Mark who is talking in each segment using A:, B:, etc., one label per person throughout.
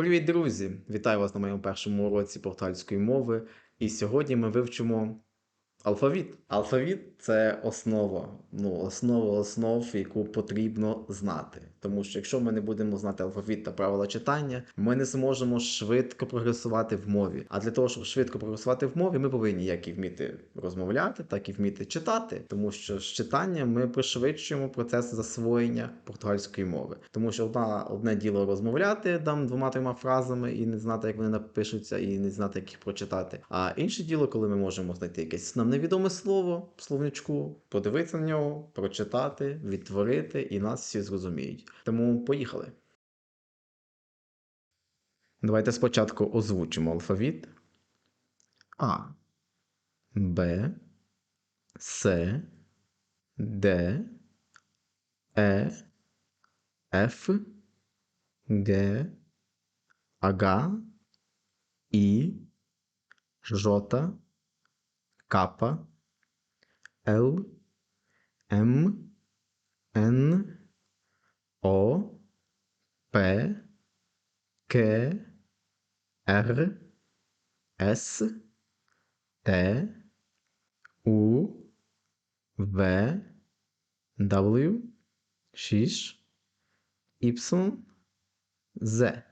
A: Привіт, друзі! Вітаю вас на моєму першому уроці португальської мови. І сьогодні ми вивчимо алфавіт. Алфавіт це основа, ну, основа основ, яку потрібно знати. Тому що якщо ми не будемо знати алфавіт та правила читання, ми не зможемо швидко прогресувати в мові. А для того, щоб швидко прогресувати в мові, ми повинні як і вміти розмовляти, так і вміти читати. Тому що з читанням ми пришвидшуємо процес засвоєння португальської мови. Тому що одна, одне діло розмовляти там двома-трьома фразами і не знати, як вони напишуться, і не знати, як їх прочитати. А інше діло, коли ми можемо знайти якесь невідоме слово словничку, подивитися на нього, прочитати, відтворити, і нас всі зрозуміють. Тому поїхали. Давайте спочатку озвучимо алфавіт. А. Б. С. Д. Е. Ф. Г. Ага. І. Жота. Капа. Л. М. Н. О. П. К. Р. С. Т. У. В. W. 6. Y. Z.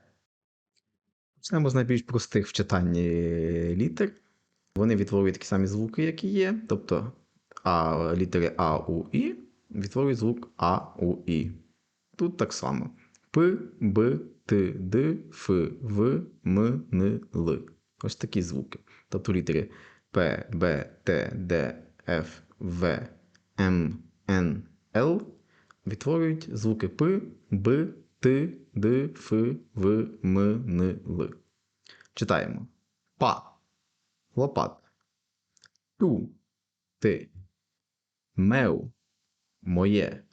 A: Почнемо з найбільш простих в читанні літер. Вони відтворюють такі самі звуки, які є. Тобто а, літери А, У, І відтворюють звук А, У, І. Тут так само. П, Б, Т, Д, Ф, В, М, Н, Л. Ось такі звуки. Тобто літери П, Б, Т, Д, Ф, В, М, Н, Л відтворюють звуки П, Б, Т, Д, Ф, В, М, Н, Л. Читаємо. Па. Лопат. Ту. Ти. Мев. Моє.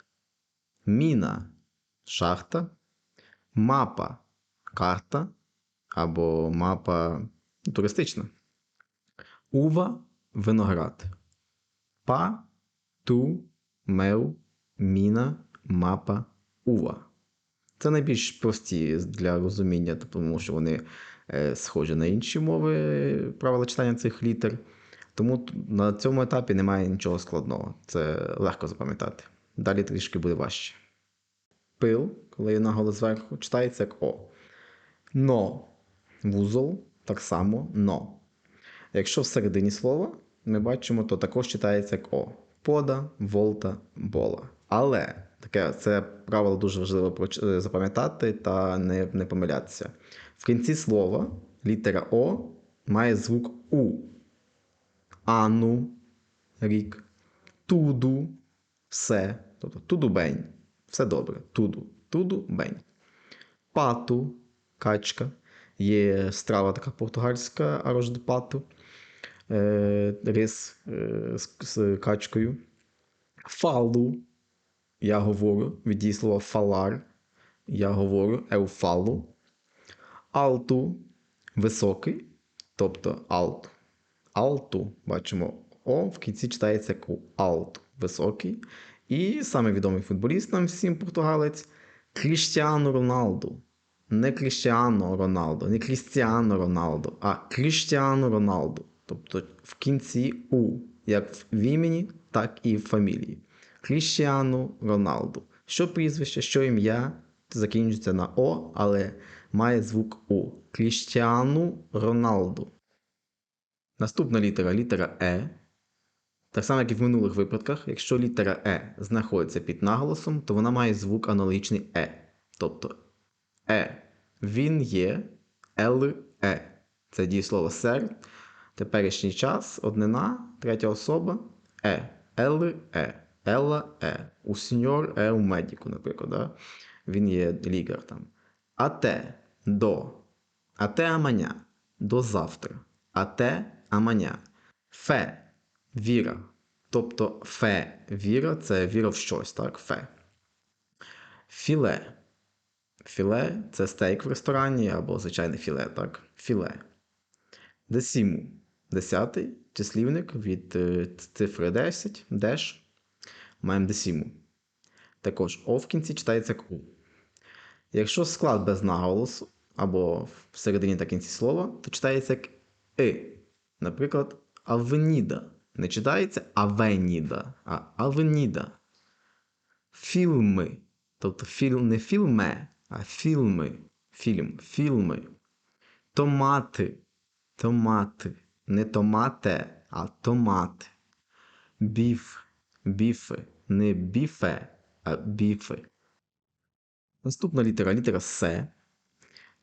A: Міна. Шахта. Мапа. Карта. Або мапа туристична. Ува. Виноград. Па. Ту. Мев. Міна. Мапа. Ува. Це найбільш прості для розуміння, тому що вони е, схожі на інші мови правила читання цих літер. Тому на цьому етапі немає нічого складного. Це легко запам'ятати. Далі трішки буде важче. Пил, коли є наголос зверху, читається як О. Но. Вузол так само но. Якщо всередині слова ми бачимо, то також читається як О. Пода, волта, бола. Але таке це правило дуже важливо е, запам'ятати та не, не помилятися. В кінці слова літера О має звук У. Ану, рік, туду, все. Тобто туду бень. Все добре. Туду. Туду бень. Пату, качка. Є страва така португальська арож де пату. Рис е, з качкою. Фалу. Я говорю від дії слова фалар. Я говорю еуфалу. Алту високий, тобто алт. Алту бачимо О в кінці читається як у алт високий. І саме відомий футболіст нам всім португалець Кріштіану Роналду. Не Кріштіану Роналдо, не Крістіану Роналдо, а Кріштіану Роналду. Тобто в кінці У, як в імені, так і в фамілії. Кріштіану Роналду. Що прізвище, що ім'я закінчується на О, але має звук У. Кріштіану Роналду. Наступна літера літера Е. Так само, як і в минулих випадках, якщо літера Е знаходиться під наголосом, то вона має звук аналогічний Е. Тобто Е. Він є Л Е. Це дієслово сер. Теперішній час, однина, третя особа Е. Л Е. Елла Е. У сеньор Е у медіку, наприклад. Да? Він є лікар там. Ате до. Ате аманя. До завтра. Ате аманя. Фе віра. Тобто фе віра це віра в щось, так? Фе. Філе. Філе це стейк в ресторані або звичайне філе, так? Філе. Десіму. Десятий числівник від е, цифри 10, деш. Маємо десіму. Також О в кінці читається як У. Якщо склад без наголосу, або всередині та кінці слова, то читається як и. Наприклад, авеніда. Не читається авеніда, а авеніда. Фільми. Тобто фільм не фільме, а фільми. Фільм, фільми. Томати. Томати. Не томате, а томати. Біф. Біфи. Не біфе, а біфи. Наступна літера літера С.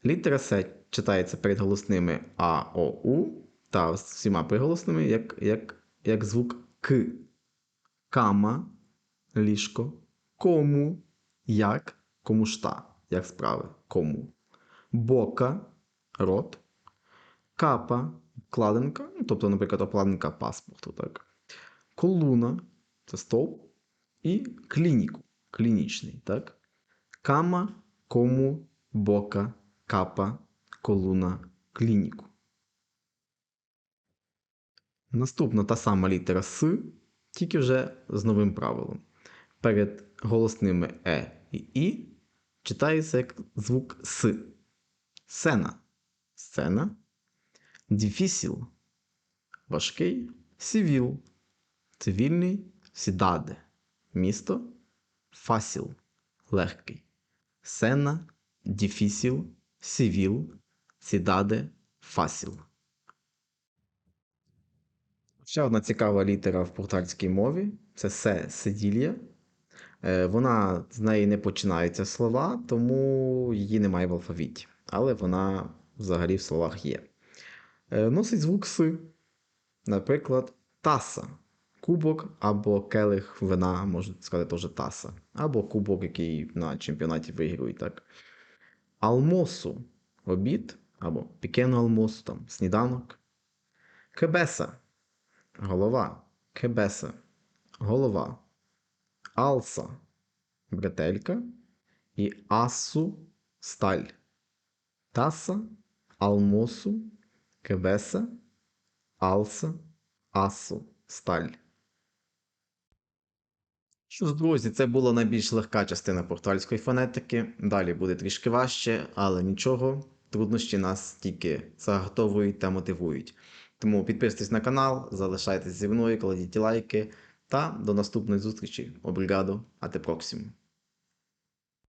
A: Літера С читається перед голосними А, О, У та всіма приголосними як, як, як звук К. Кама, ліжко, кому, як, кому шта, як справи, кому. Бока, рот, капа, вкладинка, ну, тобто, наприклад, обкладинка паспорту, так. Колуна це стовп, і клініку, клінічний, так. Кама, кому, бока, капа, колуна, клініку. Наступна та сама літера С, тільки вже з новим правилом. Перед голосними Е і І читається як звук С. Сена. Сцена. Діфісіл. Важкий. Сівіл. Цивільний. Сідаде. Місто. Фасіл. Легкий. Сена. Діфісіл. Сівіл. Сідаде. Фасіл. Ще одна цікава літера в португальській мові це се седілля. Е, Вона з неї не починаються слова, тому її немає в алфавіті. Але вона взагалі в словах є. Е, Носить звук С. Наприклад, таса. Кубок або келих вина, можна сказати, теж таса. Або кубок, який на чемпіонаті виграють. Так. Алмосу обід, або пікену алмосу, там, сніданок. Кебеса голова, кебеса, голова, алса, бретелька і асу сталь. Таса, алмосу, кебеса, алса, асу, сталь. Що ж, друзі, це була найбільш легка частина португальської фонетики. Далі буде трішки важче, але нічого, труднощі нас тільки заготовують та мотивують. Тому підписуйтесь на канал, залишайтесь зі мною, кладіть лайки та до наступної зустрічі. Обригадо, ате проксиму.